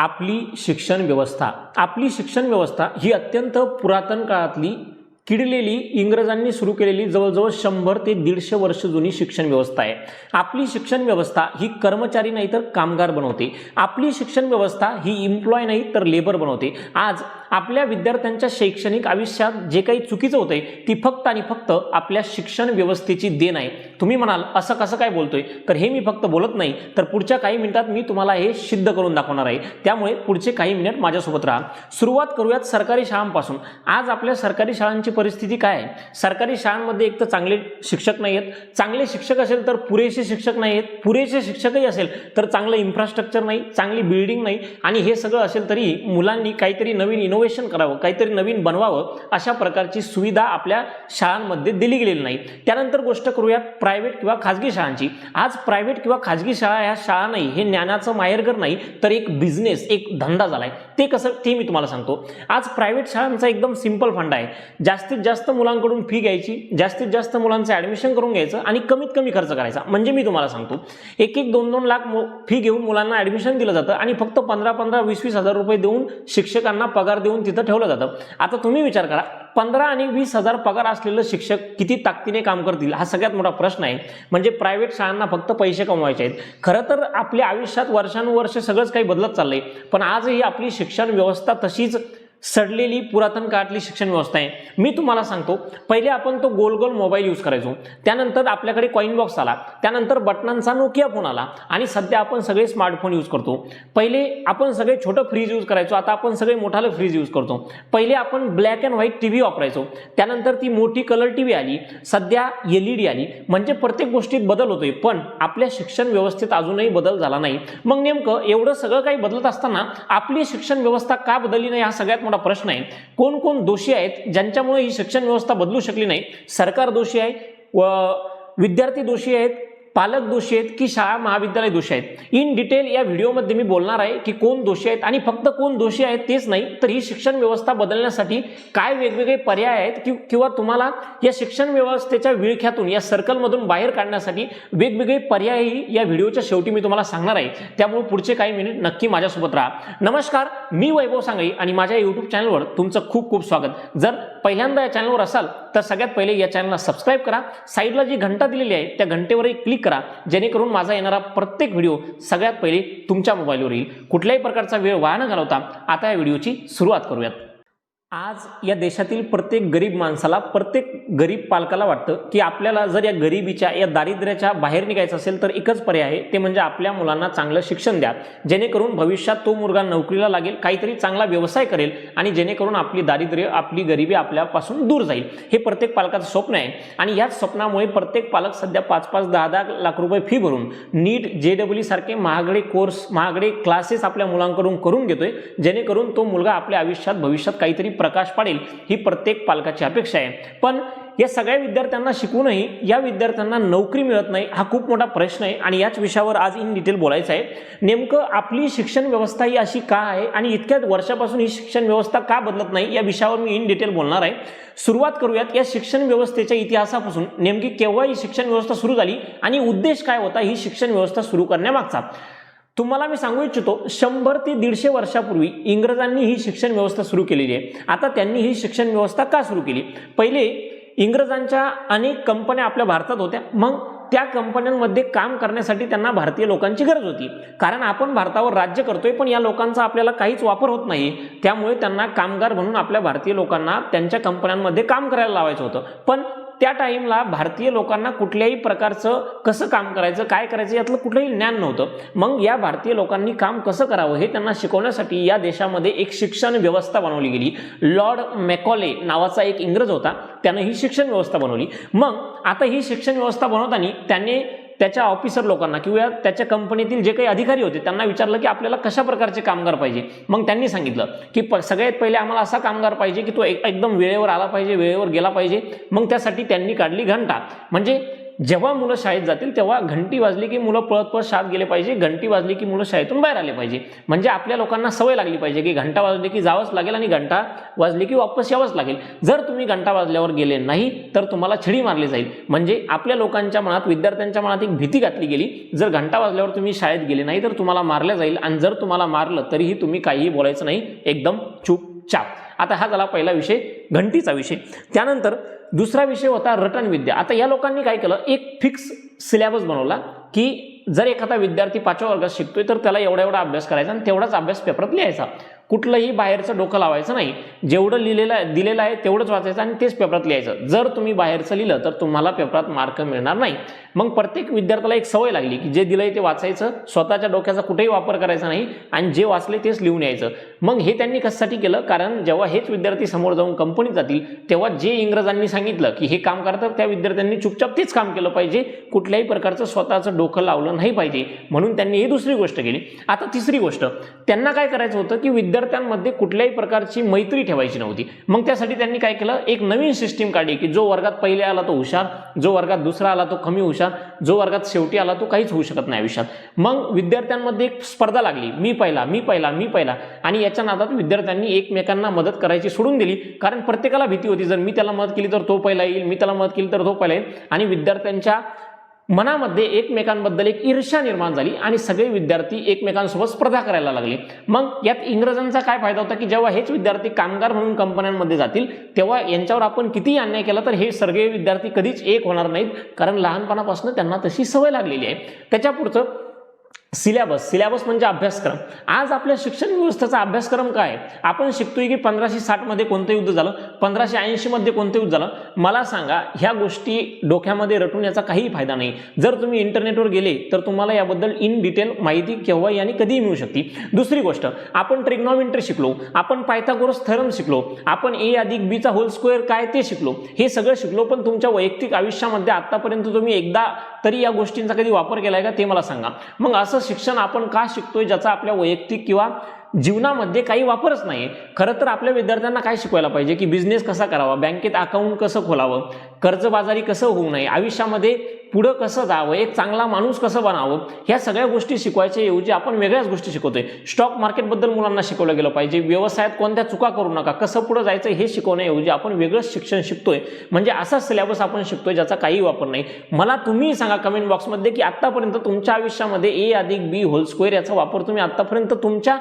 आपली शिक्षण व्यवस्था. आपली शिक्षण व्यवस्था ही अत्यंत पुरातन काळातली किडलेली इंग्रजांनी सुरू केलेली जवळजवळ शंभर ते दीडशे वर्ष जुनी शिक्षण व्यवस्था आहे. आपली शिक्षण व्यवस्था ही कर्मचारी नाही तर कामगार बनवते. आपली शिक्षण व्यवस्था ही इम्प्लॉय नाही तर लेबर बनवते. आज आपल्या विद्यार्थ्यांच्या शैक्षणिक आयुष्यात जे काही चुकीचं होतंय ती फक्त आणि फक्त आपल्या शिक्षण व्यवस्थेची देण आहे. तुम्ही म्हणाल असं कसं काय बोलतोय? तर हे मी फक्त बोलत नाही तर पुढच्या काही मिनिटात मी तुम्हाला हे सिद्ध करून दाखवणार आहे. त्यामुळे पुढचे काही मिनिट माझ्यासोबत राहा. सुरुवात करूयात सरकारी शाळांपासून. आज आपल्या सरकारी शाळांची परिस्थिती काय आहे? सरकारी शाळांमध्ये एक तर चांगले शिक्षक नाही आहेत चांगले शिक्षक असेल तर पुरेसे शिक्षक नाही आहेत पुरेसे शिक्षकही असेल तर चांगलं इन्फ्रास्ट्रक्चर नाही चांगली बिल्डिंग नाही. आणि हे सगळं असेल तरी मुलांनी काहीतरी नवीन इनोव्हेशन करावं काहीतरी नवीन बनवावं अशा प्रकारची सुविधा आपल्या शाळांमध्ये दिली गेलेली नाही. त्यानंतर गोष्ट करूयात प्रायव्हेट किंवा खाजगी शाळांची. आज प्रायव्हेट किंवा खाजगी शाळा ह्या शाळा नाही हे ज्ञानाचं माहेरघर नाही तर एक बिझनेस एक धंदा झालाय. ते कसं ते मी तुम्हाला सांगतो. आज प्रायव्हेट शाळांचा एकदम सिंपल फंड आहे. जास्तीत जास्त मुलांकडून फी घ्यायची जास्तीत जास्त मुलांचं ॲडमिशन करून घ्यायचं आणि कमीत कमी खर्च करायचा. म्हणजे मी तुम्हाला सांगतो एक एक दोन दोन लाख फी घेऊन मुलांना ॲडमिशन दिलं जातं आणि फक्त पंधरा पंधरा वीस वीस हजार रुपये देऊन शिक्षकांना पगार देऊन तिथं ठेवलं जातं. आता तुम्ही विचार करा पंधरा आणि वीस हजार पगार असलेलं शिक्षक किती ताकदीने काम करतील? हा सगळ्यात मोठा प्रश्न आहे. म्हणजे प्रायव्हेट शाळांना फक्त पैसे कमवायचे आहेत. खरं तर आपल्या आयुष्यात वर्षानुवर्ष सगळंच काही बदलत चाललंय. पण आजही आपली शिक्षण व्यवस्था तशीच सडलेली पुरातन काळातली शिक्षण व्यवस्था आहे. मी तुम्हाला सांगतो पहिले आपण तो गोल गोल मोबाईल यूज करायचो. त्यानंतर आपल्याकडे कॉईन बॉक्स आला. त्यानंतर बटनांचा नोकिया फोन आला. आणि सध्या आपण सगळे स्मार्टफोन यूज करतो. पहिले आपण सगळे छोटं फ्रीज यूज करायचो. आता आपण सगळे मोठालं फ्रीज यूज करतो. पहिले आपण black and white T V वापरायचो. त्यानंतर ती मोठी कलर टी व्ही आली. सध्या एल ई डी आली. म्हणजे प्रत्येक गोष्टीत बदल होतोय. पण आपल्या शिक्षण व्यवस्थेत अजूनही बदल झाला नाही. मग नेमकं एवढं सगळं काही बदलत असताना आपली शिक्षण व्यवस्था का बदलली नाही? हा सगळ्यात मोठा प्रश्न आहे. कोण कोण दोषी आहेत ज्यांच्यामुळे ही शिक्षण व्यवस्था बदलू शकली नाही? सरकार दोषी आहे व विद्यार्थी दोषी आहेत पालक दोषी आहेत की शाळा महाविद्यालय दोषी आहेत? इन डिटेल या व्हिडिओमध्ये मी बोलणार आहे की कोण दोषी आहेत आणि फक्त कोण दोषी आहेत तेच नाही तर ही शिक्षण व्यवस्था बदलण्यासाठी काय वेगवेगळे पर्याय आहेत कि किंवा तुम्हाला या शिक्षण व्यवस्थेच्या विळख्यातून या सर्कलमधून बाहेर काढण्यासाठी वेगवेगळे पर्यायही या व्हिडिओच्या शेवटी मी तुम्हाला सांगणार आहे. त्यामुळे पुढचे काही मिनिट नक्की माझ्यासोबत राहा. नमस्कार मी वैभव सांगई आणि माझ्या यूट्यूब चॅनलवर तुमचं खूप खूप स्वागत. जर पहिल्यांदा या चॅनलवर असाल तर सगळ्यात पहिले या चॅनलला सबस्क्राईब करा. साईडला जी घंटा दिलेली आहे त्या घंटेवरही क्लिक करा. जेणेकरून माझा येणारा प्रत्येक व्हिडिओ सगळ्यात पहिले तुमच्या मोबाईलवर येईल. कुठल्याही प्रकारचा वेळ वाया न घालवता आता या व्हिडिओची सुरुवात करूयात. आज या देशातील प्रत्येक गरीब माणसाला प्रत्येक गरीब पालकाला वाटतं की आपल्याला जर या गरिबीच्या या दारिद्र्याच्या बाहेर निघायचं असेल तर एकच पर्याय आहे ते म्हणजे आपल्या मुलांना चांगलं शिक्षण द्या. जेणेकरून भविष्यात तो मुलगा नोकरीला लागेल काहीतरी चांगला व्यवसाय करेल आणि जेणेकरून आपली दारिद्र्य आपली गरिबी आपल्यापासून दूर जाईल. हे प्रत्येक पालकाचं स्वप्न आहे आणि याच स्वप्नामुळे प्रत्येक पालक सध्या पाच पाच दहा दहा लाख रुपये फी भरून नीट जे डब्ल्यू सारखे महागडे कोर्स महागडे क्लासेस आपल्या मुलांकडून करून घेतोय जेणेकरून तो मुलगा आपल्या आयुष्यात भविष्यात काहीतरी प्रकाश पाडेल ही प्रत्येक पालकाची अपेक्षा आहे. पण या सगळ्या विद्यार्थ्यांना शिकूनही या विद्यार्थ्यांना नोकरी मिळत नाही हा खूप मोठा प्रश्न आहे आणि याच विषयावर आज इन डिटेल बोलायचं आहे. नेमकं आपली शिक्षण व्यवस्था ही अशी का आहे आणि इतक्याच वर्षापासून ही शिक्षण व्यवस्था का बदलत नाही या विषयावर मी इन डिटेल बोलणार आहे. सुरुवात करूयात या शिक्षण व्यवस्थेच्या इतिहासापासून. नेमकी केव्हा ही शिक्षण व्यवस्था सुरू झाली आणि उद्देश काय होता ही शिक्षण व्यवस्था सुरू करण्यामागचा? तुम्हाला मी सांगू इच्छितो शंभर ते दीडशे वर्षापूर्वी इंग्रजांनी ही शिक्षण व्यवस्था सुरू केलेली आहे. आता त्यांनी ही शिक्षण व्यवस्था का सुरू केली? पहिले इंग्रजांच्या अनेक कंपन्या आपल्या भारतात होत्या. मग त्या कंपन्यांमध्ये काम करण्यासाठी त्यांना भारतीय लोकांची गरज होती. कारण आपण भारतावर राज्य करतोय पण या लोकांचा आपल्याला काहीच वापर होत नाही त्यामुळे त्यांना कामगार म्हणून आपल्या भारतीय लोकांना त्यांच्या कंपन्यांमध्ये काम करायला लावायचं होतं. पण त्या टाईमला भारतीय लोकांना कुठल्याही प्रकारचं कसं काम करायचं काय करायचं यातलं कुठलंही ज्ञान नव्हतं. मग या भारतीय लोकांनी काम कसं करावं हे त्यांना शिकवण्यासाठी या देशामध्ये एक शिक्षण व्यवस्था बनवली गेली. लॉर्ड मॅकॉले नावाचा एक इंग्रज होता त्यानं ही शिक्षण व्यवस्था बनवली. मग आता ही शिक्षण व्यवस्था बनवताना त्याने त्याच्या ऑफिसर लोकांना किंवा त्याच्या कंपनीतील जे काही अधिकारी होते त्यांना विचारलं की आपल्याला कशा प्रकारचे कामगार पाहिजे? मग त्यांनी सांगितलं की प सगळ्यात पहिले आम्हाला असा कामगार पाहिजे की तो एक एकदम वेळेवर आला पाहिजे वेळेवर गेला पाहिजे. मग त्यासाठी त्यांनी काढली घंटा. म्हणजे जेव्हा मुलं शाळेत जातील तेव्हा घंटी वाजली की मुलं पळत पळत शाळेत गेले पाहिजे घंटी वाजली की मुलं शाळेतून बाहेर आले पाहिजे. म्हणजे आपल्या लोकांना सवय लागली पाहिजे की घंटा वाजली की जावंच लागेल आणि घंटा वाजली की वापस यावंच लागेल. जर तुम्ही घंटा वाजल्यावर गेले नाही तर तुम्हाला छडी मारली जाईल. म्हणजे आपल्या लोकांच्या मनात विद्यार्थ्यांच्या मनात एक भीती घातली गेली जर घंटा वाजल्यावर तुम्ही शाळेत गेले नाही तर तुम्हाला मारलं जाईल आणि जर तुम्हाला मारलं तरीही तुम्ही काहीही बोलायचं नाही. एकदम चुपचाप. आता हा झाला पहिला विषय घंटीचा विषय. त्यानंतर दुसरा विषय होता रटन विद्या आता या लोकांनी काय केलं? एक फिक्स सिलेबस बनवला की जर एखादा विद्यार्थी पाचव्या वर्गात शिकतोय तर त्याला एवढा एवढा अभ्यास करायचा आणि तेवढाच अभ्यास पेपरात लिहायचा. कुठलंही बाहेरचं डोकं लावायचं नाही. जेवढं लिहिलेलं आहे दिलेलं आहे तेवढंच वाचायचं आणि तेच पेपरात लिहायचं. जर तुम्ही बाहेरचं लिहिलं तर तुम्हाला पेपरात मार्क मिळणार नाही. मग प्रत्येक विद्यार्थ्याला एक सवय लागली की जे दिलंय ते वाचायचं स्वतःच्या डोक्याचा कुठेही वापर करायचा नाही आणि जे वाचले तेच लिहून यायचं. मग हे त्यांनी कशासाठी केलं? कारण जेव्हा हेच विद्यार्थी समोर जाऊन कंपनीत जातील तेव्हा जे इंग्रजांनी सांगितलं की हे काम करतात त्या विद्यार्थ्यांनी चुपचाप तेच काम केलं पाहिजे. कुठल्याही प्रकारचं स्वतःचं डोकं लावलं नाही पाहिजे. म्हणून त्यांनी ही दुसरी गोष्ट केली. आता तिसरी गोष्ट. त्यांना काय करायचं होतं की विद्यार्थ्यांमध्ये कुठल्याही प्रकारची मैत्री ठेवायची नव्हती. मग त्यासाठी त्यांनी काय केलं? एक नवीन सिस्टीम काढली की जो वर्गात पहिले आला तो हुशार जो वर्गात दुसरा आला तो कमी हुशार जो वर्गात शेवटी आला तो काहीच होऊ शकत नाही आयुष्यात. मग विद्यार्थ्यांमध्ये एक स्पर्धा लागली. मी पहिला मी पहिला मी पहिला. आणि याच्या नादात विद्यार्थ्यांनी एकमेकांना मदत करायची सोडून दिली. कारण प्रत्येकाला भीती होती. जर मी त्याला मदत केली तर तो पहिला येईल मी त्याला मदत केली तर तो पहिला येईल. आणि विद्यार्थ्यांच्या मनामध्ये एकमेकांबद्दल एक ईर्ष्या निर्माण झाली आणि सगळे विद्यार्थी एकमेकांसोबत स्पर्धा करायला लागले. मग यात इंग्रजांचा काय फायदा होता की जेव्हा हेच विद्यार्थी कामगार म्हणून कंपन्यांमध्ये जातील तेव्हा यांच्यावर आपण कितीही अन्याय केला तर हे सगळे विद्यार्थी कधीच एक होणार नाहीत कारण लहानपणापासून त्यांना तशी सवय लागलेली आहे. त्याच्या पुढचं सिलॅबस सिलॅबस म्हणजे अभ्यासक्रम. आज आपल्या शिक्षण व्यवस्थेचा अभ्यासक्रम काय? आहे? आपण शिकतोय की पंधराशे साठमध्ये कोणतं युद्ध झालं? पंधराशे ऐंशीमध्ये कोणतं युद्ध झालं? मला सांगा ह्या गोष्टी डोक्यामध्ये रटून याचा काही फायदा नाही. जर तुम्ही इंटरनेटवर गेले तर तुम्हाला याबद्दल इन डिटेल माहिती केव्हा आणि कधीही मिळू शकते. दुसरी गोष्ट आपण ट्रिग्नॉमेंट्री शिकलो. आपण पायथागोरस थरम शिकलो. आपण ए अधिक बीचा होल स्क्वेअर काय ते शिकलो. हे सगळं शिकलो पण तुमच्या वैयक्तिक आयुष्यामध्ये आतापर्यंत तुम्ही एकदा तरी या गोष्टींचा कधी वापर केलाय का ते मला सांगा. मग असं शिक्षण आपण का शिकतोय ज्याचा आपल्या वैयक्तिक किंवा जीवनामध्ये काही वापरच नाही खरं तर आपल्या विद्यार्थ्यांना काय शिकवायला पाहिजे की बिझनेस कसा करावा बँकेत अकाउंट कसं खोलावं कर्जबाजारी कसं होऊ नये आयुष्यामध्ये पुढं कसं जावं एक चांगला माणूस कसं बनावं ह्या सगळ्या गोष्टी शिकवायच्या ऐवजी आपण वेगळ्याच गोष्टी शिकवतोय. स्टॉक मार्केटबद्दल मुलांना शिकवलं गेलं पाहिजे. व्यवसायात कोणत्या चुका करू नका कसं पुढं जायचं हे शिकवण्याऐवजी आपण वेगळंच शिक्षण शिकतोय. म्हणजे असा सिलेबस आपण शिकतोय ज्याचा काही वापर नाही. मला तुम्ही सांगा कमेंट बॉक्समध्ये की आत्तापर्यंत तुमच्या आयुष्यामध्ये ए अधिक बी होल स्क्वेअर याचा वापर तुम्ही आत्तापर्यंत तुमच्या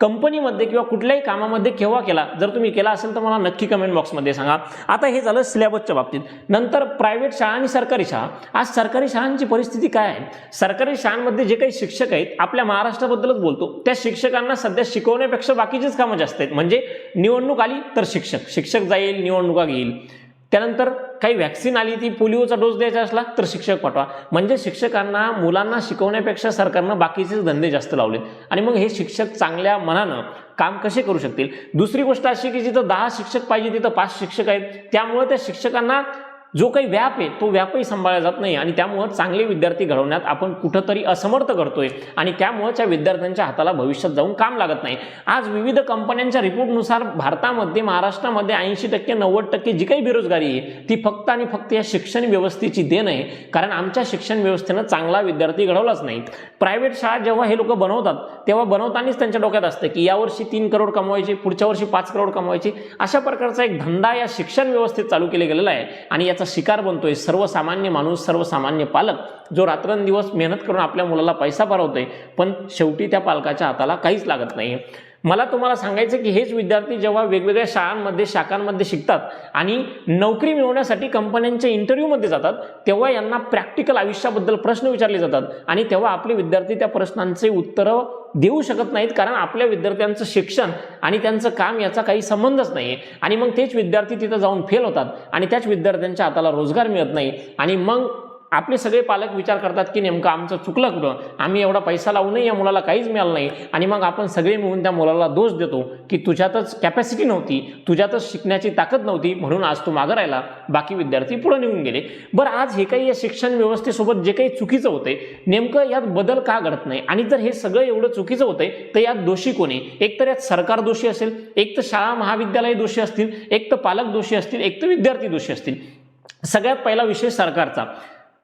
कंपनीमध्ये किंवा कुठल्याही कामामध्ये केव्हा केला जर तुम्ही केला असेल तर मला नक्की कमेंट बॉक्समध्ये सांगा. आता हे झालं सिलेबसच्या बाबतीत. नंतर प्रायव्हेट शाळा आणि सरकारी शाळा. आज सरकारी शाळांची परिस्थिती काय आहे? सरकारी शाळांमध्ये जे काही शिक्षक आहेत आपल्या महाराष्ट्राबद्दलच बोलतो. त्या शिक्षकांना सध्या शिकवण्यापेक्षा बाकीचीच कामं जास्त आहेत. म्हणजे निवडणूक आली तर शिक्षक. शिक्षक जाईल निवडणुका घेईल. त्यानंतर काही व्हॅक्सिन आली ती पोलिओचा डोस द्यायचा असला तर शिक्षक पाठवा. म्हणजे शिक्षकांना मुलांना शिकवण्यापेक्षा सरकारनं बाकीचेच धंदे जास्त लावलेत. आणि मग हे शिक्षक चांगल्या मनानं काम कसे करू शकतील? दुसरी गोष्ट अशी की जिथं दहा शिक्षक पाहिजे तिथं पाच शिक्षक आहेत. त्यामुळे त्या शिक्षकांना जो काही व्याप आहे तो व्यापही सांभाळला जात नाही आणि त्यामुळं चांगले विद्यार्थी घडवण्यात आपण कुठंतरी असमर्थ करतोय आणि त्यामुळं त्या विद्यार्थ्यांच्या हाताला भविष्यात जाऊन काम लागत नाही. आज विविध कंपन्यांच्या रिपोर्टनुसार भारतामध्ये महाराष्ट्रामध्ये ऐंशी टक्के नव्वद टक्के जी काही बेरोजगारी आहे ती फक्त आणि फक्त या शिक्षण व्यवस्थेची देण आहे. कारण आमच्या शिक्षण व्यवस्थेनं चांगला विद्यार्थी घडवलाच नाही प्रायव्हेट शाळा जेव्हा हे लोक बनवतात तेव्हा बनवतानाच त्यांच्या डोक्यात असतं की यावर्षी तीन करोड कमवायचे पुढच्या वर्षी पाच करोड कमवायचे. अशा प्रकारचा एक धंदा या शिक्षण व्यवस्थेत चालू केला गेलेला आहे. आणि याचा शिकार बनतोय. सर्वसामान्य माणूस सर्वसामान्य पालक जो रात्रंदिवस मेहनत करून आपल्या मुलाला पैसा भरवतोय पण शेवटी त्या पालकाच्या हाताला काहीच लागत नाही मला तुम्हाला सांगायचं की हेच विद्यार्थी जेव्हा वेगवेगळ्या शाळांमध्ये शाखांमध्ये शिकतात आणि नोकरी मिळवण्यासाठी कंपन्यांच्या इंटरव्ह्यूमध्ये जातात तेव्हा यांना प्रॅक्टिकल आयुष्याबद्दल प्रश्न विचारले जातात आणि तेव्हा आपले विद्यार्थी त्या प्रश्नांचे उत्तरं देऊ शकत नाहीत कारण आपल्या विद्यार्थ्यांचं शिक्षण आणि त्यांचं काम याचा काही संबंधच नाही आहे आणि मग तेच विद्यार्थी तिथं जाऊन फेल होतात आणि त्याच विद्यार्थ्यांच्या हाताला रोजगार मिळत नाही. आणि मग आपले सगळे पालक विचार करतात की नेमकं आमचं चुकलं कुठं? आम्ही एवढा पैसा लावूनही या मुलाला काहीच मिळालं नाही. आणि मग आपण सगळे मिळून त्या मुलाला दोष देतो की तुझ्यातच कॅपॅसिटी नव्हती तुझ्यातच शिकण्याची ताकद नव्हती म्हणून आज तू मागं राहिला. बाकी विद्यार्थी पुढे निघून गेले. बरं आज हे काही या शिक्षण व्यवस्थेसोबत जे काही चुकीचं होतंय नेमकं यात बदल का घडत नाही? आणि जर हे सगळं एवढं चुकीचं होतंय तर यात दोषी कोणी एक तर यात सरकार दोषी असेल एक तर शाळा महाविद्यालय दोषी असतील एक तर पालक दोषी असतील एक तर विद्यार्थी दोषी असतील. सगळ्यात पहिला विषय सरकारचा.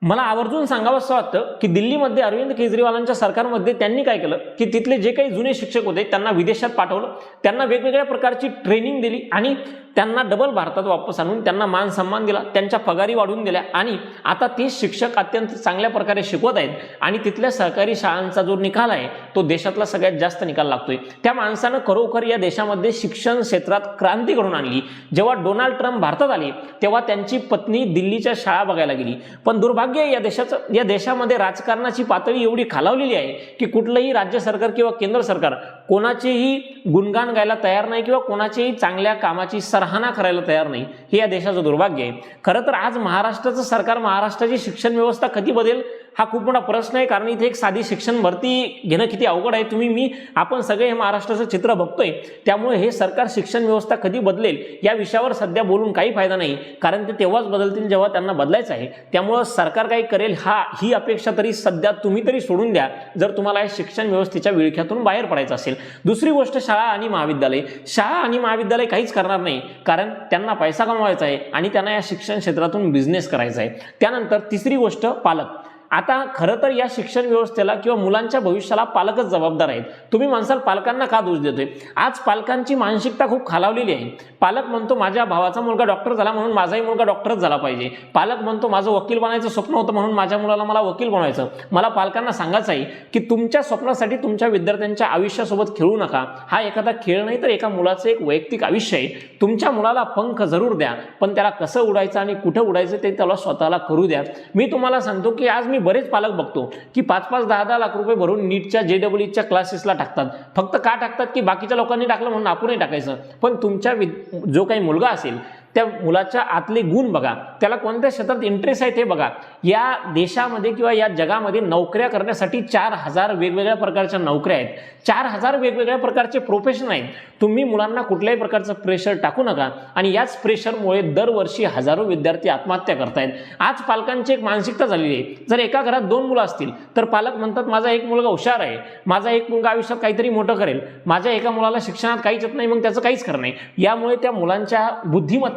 मला आवर्जून सांगावं असं वाटतं की दिल्लीमध्ये अरविंद केजरीवालांच्या सरकारमध्ये त्यांनी काय केलं? की तिथले जे काही जुने शिक्षक होते त्यांना विदेशात पाठवलं त्यांना वेगवेगळ्या प्रकारची ट्रेनिंग दिली आणि त्यांना डबल भारतात वापस आणून त्यांना मान सन्मान दिला त्यांच्या पगारी वाढवून दिल्या. आणि आता ते शिक्षक अत्यंत चांगल्या प्रकारे शिकवत आहेत आणि तिथल्या सरकारी शाळांचा जो निकाल आहे तो देशातला सगळ्यात जास्त निकाल लागतोय. त्या माणसानं खरोखर या देशामध्ये शिक्षण क्षेत्रात क्रांती घडून आणली. जेव्हा डोनाल्ड ट्रम्प भारतात आले तेव्हा त्यांची पत्नी दिल्लीच्या शाळा बघायला गेली. पण दुर्भाग्य या देशाचं या देशामध्ये राजकारणाची पातळी एवढी खालावलेली आहे की कुठलंही राज्य सरकार किंवा केंद्र सरकार कोणाचेही गुणगान गायला तयार नाही किंवा कोणाचेही चांगल्या कामाची सराहना करायला तयार नाही हे या देशाचं दुर्भाग्य आहे. खरं तर आज महाराष्ट्राचं सरकार महाराष्ट्राची शिक्षण व्यवस्था कधी बदलेल? हा खूप मोठा प्रश्न आहे. कारण इथे एक साधी शिक्षण भरती घेणं किती अवघड आहे. तुम्ही मी आपण सगळे हे महाराष्ट्राचं चित्र बघतोय. त्यामुळे हे सरकार शिक्षण व्यवस्था कधी बदलेल या विषयावर सध्या बोलून काही फायदा नाही. कारण ते तेव्हाच बदलतील जेव्हा त्यांना बदलायचं आहे. त्यामुळं सरकार काही करेल हा ही अपेक्षा तरी सध्या तुम्ही तरी सोडून द्या. जर तुम्हाला या शिक्षण व्यवस्थेच्या विळख्यातून बाहेर पडायचं असेल. दुसरी गोष्ट शाळा आणि महाविद्यालय. शाळा आणि महाविद्यालय काहीच करणार नाही. कारण त्यांना पैसा कमवायचा आहे आणि त्यांना या शिक्षण क्षेत्रातून बिझनेस करायचा आहे. त्यानंतर तिसरी गोष्ट पालक. आता खरं तर या शिक्षण व्यवस्थेला किंवा मुलांच्या भविष्याला पालकच जबाबदार आहेत. तुम्ही माणसाल पालकांना का दोष देतोय? आज पालकांची मानसिकता खूप खालावलेली आहे. पालक म्हणतो माझ्या भावाचा मुलगा डॉक्टर झाला म्हणून माझाही मुलगा डॉक्टरच झाला पाहिजे. पालक म्हणतो माझं वकील बनायचं स्वप्न होतं म्हणून माझ्या मुलाला मला वकील बनवायचं. मला पालकांना सांगायचं आहे की तुमच्या स्वप्नासाठी तुमच्या विद्यार्थ्यांच्या आयुष्यासोबत खेळू नका. हा एखादा खेळ नाही तर एका मुलाचं एक वैयक्तिक आयुष्य आहे. तुमच्या मुलाला पंख जरूर द्या पण त्याला कसं उडायचं आणि कुठं उडायचं ते त्याला स्वतःला करू द्या. मी तुम्हाला सांगतो की आज मी बरेच पालक बघतो की पाच पाच दहा दहा लाख रुपये भरून नीटच्या जे डब्ल्यूच्या क्लासेसला टाकतात. फक्त का टाकतात? की बाकीच्या लोकांनी टाकलं म्हणून आपणही टाकायचं. पण तुमच्या विद जो काही मुलगा असेल त्या मुलाच्या आतले गुण बघा. त्याला कोणत्या क्षेत्रात इंटरेस्ट आहे ते बघा. या देशामध्ये किंवा या जगामध्ये नोकऱ्या करण्यासाठी चार हजार वेगवेगळ्या प्रकारच्या नोकऱ्या आहेत. चार हजार वेगवेगळ्या प्रकारचे प्रोफेशन आहेत. तुम्ही मुलांना कुठल्याही प्रकारचं प्रेशर टाकू नका आणि याच प्रेशरमुळे दरवर्षी हजारो विद्यार्थी आत्महत्या करतायत. आज पालकांची एक मानसिकता झालेली आहे. जर एका घरात दोन मुलं असतील तर पालक म्हणतात माझा एक मुलगा हुशार आहे. माझा एक मुलगा आयुष्यात काहीतरी मोठं करेल. माझ्या एका मुलाला शिक्षणात काहीच येत नाही मग त्याचं काहीच खरं नाही. यामुळे त्या मुलांच्या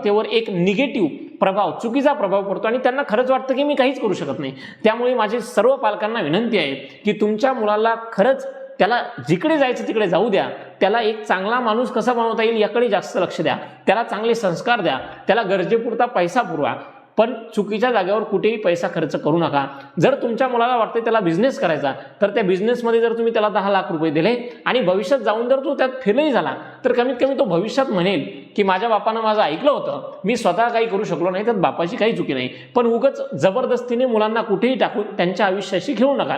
संस्थेवर एक निगेटिव्ह प्रभाव चुकीचा प्रभाव पडतो आणि त्यांना खरंच वाटतं की मी काहीच करू शकत नाही. त्यामुळे माझी सर्व पालकांना विनंती आहे की तुमच्या मुलाला खरंच त्याला जिकडे जायचं तिकडे जाऊ द्या. त्याला एक चांगला माणूस कसा बनवता येईल याकडे जास्त लक्ष द्या. त्याला चांगले संस्कार द्या. त्याला गरजेपुरता पैसा पुरवा. पण चुकीच्या जागेवर कुठेही पैसा खर्च करू नका. जर तुमच्या मुलाला वाटते त्याला बिझनेस करायचा तर त्या बिझनेसमध्ये जर तुम्ही त्याला दहा लाख रुपये दिले आणि भविष्यात जाऊन जर तो त्यात फेलही झाला तर कमीत कमी तो भविष्यात म्हणेल की माझ्या बापानं माझं ऐकलं होतं मी स्वतः काही करू शकलो नाही तर बापाची काही चुकी नाही. पण उगच जबरदस्तीने मुलांना कुठेही टाकून त्यांच्या आयुष्याशी खेळू नका.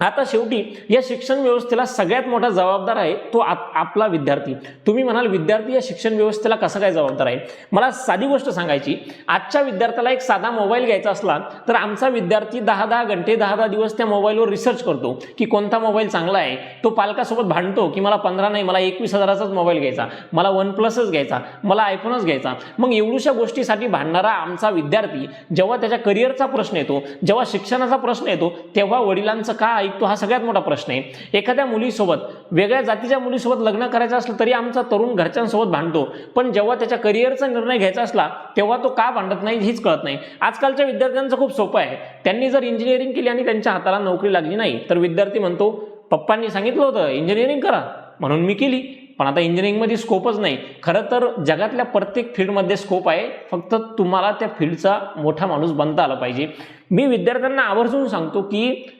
आता शेवटी या शिक्षण व्यवस्थेला सगळ्यात मोठा जबाबदार आहे तो आप आपला विद्यार्थी. तुम्ही म्हणाल विद्यार्थी या शिक्षण व्यवस्थेला कसं काय जबाबदार आहे? मला साधी गोष्ट सांगायची. आजच्या विद्यार्थ्याला एक साधा मोबाईल घ्यायचा असला तर आमचा विद्यार्थी दहा दहा घंटे दहा दहा दिवस त्या मोबाईलवर रिसर्च करतो की कोणता मोबाईल चांगला आहे. तो पालकासोबत भांडतो की मला पंधरा नाही मला एकवीस हजाराचाच मोबाईल घ्यायचा मला वन प्लसच घ्यायचा मला आयफोनच घ्यायचा. मग एवढ्याशा गोष्टीसाठी भांडणारा आमचा विद्यार्थी जेव्हा त्याच्या करिअरचा प्रश्न येतो जेव्हा शिक्षणाचा प्रश्न येतो तेव्हा वडिलांचं का ऐकतो हा सगळ्यात मोठा प्रश्न आहे. एखाद्या मुलीसोबत वेगळ्या जातीच्या मुलीसोबत लग्न करायचं असलं तरी आमचा तरुण घरच्यांसोबत भांडतो. पण जेव्हा त्याच्या करिअरचा निर्णय घ्यायचा असला तेव्हा तो का भांडत नाही हेच कळत नाही. आजकालच्या विद्यार्थ्यांचं खूप सोपं आहे. त्यांनी जर इंजिनिअरिंग केली आणि त्यांच्या हाताला नोकरी लागली नाही तर विद्यार्थी म्हणतो पप्पांनी सांगितलं होतं इंजिनिअरिंग करा. म्हणून मी केली. पण आता इंजिनिअरिंगमध्ये स्कोपच नाही. खरं तर जगातल्या प्रत्येक फील्डमध्ये स्कोप आहे. फक्त तुम्हाला त्या फील्डचा मोठा माणूस बनता आला पाहिजे. मी विद्यार्थ्यांना आवर्जून सांगतो की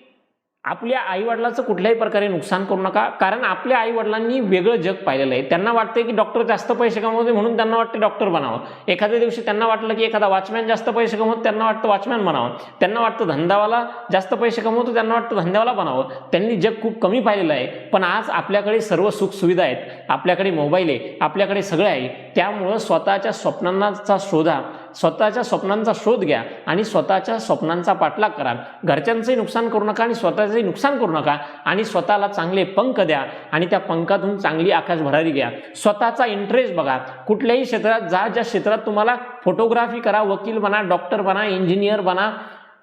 आपल्या आईवडिलाचं कुठल्याही प्रकारे नुकसान करू नका. कारण आपल्या आईवडिलांनी वेगळं जग पाहिलेलं आहे. त्यांना वाटतं की डॉक्टर जास्त पैसे कमवते म्हणून त्यांना वाटतं डॉक्टर बनावं. एखाद्या दिवशी त्यांना वाटलं की एखादा वॉचमॅन जास्त पैसे कमवतो त्यांना वाटतं वॉचमॅन बनावं. त्यांना वाटतं धंदावाला जास्त पैसे कमवतो त्यांना वाटतं धंद्यावाला बनावं. त्यांनी जग खूप कमी पाहिलेलं आहे. पण आज आपल्याकडे सर्व सुखसुविधा आहेत. आपल्याकडे मोबाईल आहे. आपल्याकडे सगळे आहे. त्यामुळं स्वतःच्या स्वप्नांचा शोधा स्वतःच्या स्वप्नांचा शोध घ्या आणि स्वतःच्या स्वप्नांचा पाठलाग करा घरच्यांचंही नुकसान करू नका आणि स्वतःचंही नुकसान करू नका आणि स्वतःला चांगले पंख द्या आणि त्या पंखातून चांगली आकाश भरारी घ्या. स्वतःचा इंटरेस्ट बघा. कुठल्याही क्षेत्रात जा ज्या क्षेत्रात तुम्हाला फोटोग्राफी करा वकील बना डॉक्टर बना इंजिनियर बना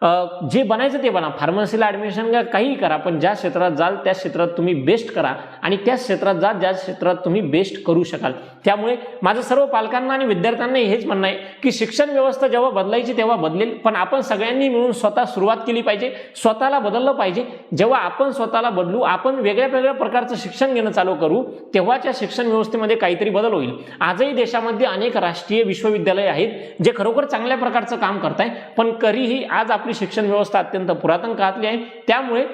जे बनायचं ते बना. फार्मसीला ॲडमिशन घ्या काहीही करा पण ज्या क्षेत्रात जाल त्या क्षेत्रात तुम्ही बेस्ट करा आणि त्या क्षेत्रात जा ज्या क्षेत्रात तुम्ही बेस्ट करू शकाल. त्यामुळे माझं सर्व पालकांना आणि विद्यार्थ्यांना हेच म्हणणं आहे की शिक्षण व्यवस्था जेव्हा बदलायची तेव्हा बदलेल पण आपण सगळ्यांनी मिळून स्वतः सुरुवात केली पाहिजे स्वतःला बदललं पाहिजे. जेव्हा आपण स्वतःला बदलू आपण वेगळ्या वेगळ्या प्रकारचं शिक्षण घेणं चालू करू तेव्हाच्या शिक्षण व्यवस्थेमध्ये काहीतरी बदल होईल. आजही देशामध्ये अनेक राष्ट्रीय विश्वविद्यालय आहेत जे खरोखर चांगल्या प्रकारचं काम करत आहे पण तरीही आज आपली शिक्षण व्यवस्था अत्यंत पुरातन काळातली आहे. त्यामुळे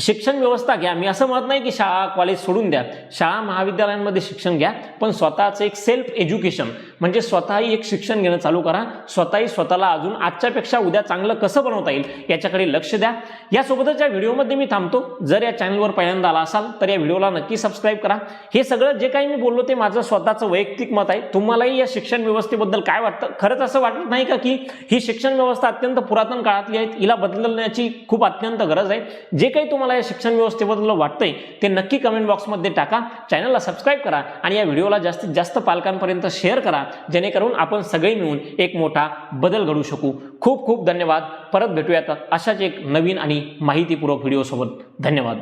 शिक्षण व्यवस्था घ्या. मी असं म्हणत नाही की शाळा कॉलेज सोडून द्या. शाळा महाविद्यालयांमध्ये शिक्षण घ्या पण स्वतःचं एक सेल्फ एज्युकेशन म्हणजे स्वतःही एक शिक्षण घेणं चालू करा. स्वतःही स्वतःला अजून आजच्यापेक्षा उद्या चांगलं कसं बनवता येईल याच्याकडे लक्ष द्या. यासोबतच या व्हिडिओमध्ये मी थांबतो. जर या चॅनलवर पहिल्यांदा आला असाल तर या व्हिडिओला नक्की सबस्क्राईब करा. हे सगळं जे काही मी बोललो ते माझं स्वतःचं वैयक्तिक मत आहे. तुम्हालाही या शिक्षण व्यवस्थेबद्दल काय वाटतं? खरंच असं वाटत नाही का की ही शिक्षण व्यवस्था अत्यंत पुरातन काळातली आहे? हिला बदलण्याची खूप अत्यंत गरज आहे. जे काही तुम्हाला तुम्हाला या शिक्षण व्यवस्थेबद्दल वाटतंय ते नक्की कमेंट बॉक्समध्ये टाका. चॅनलला सबस्क्राईब करा आणि या व्हिडिओला जास्तीत जास्त पालकांपर्यंत शेअर करा जेणेकरून आपण सगळे मिळून एक मोठा बदल घडू शकू. खूप खूप धन्यवाद. परत भेटूयात अशाच एक नवीन आणि माहितीपूर्वक व्हिडिओसोबत धन्यवाद.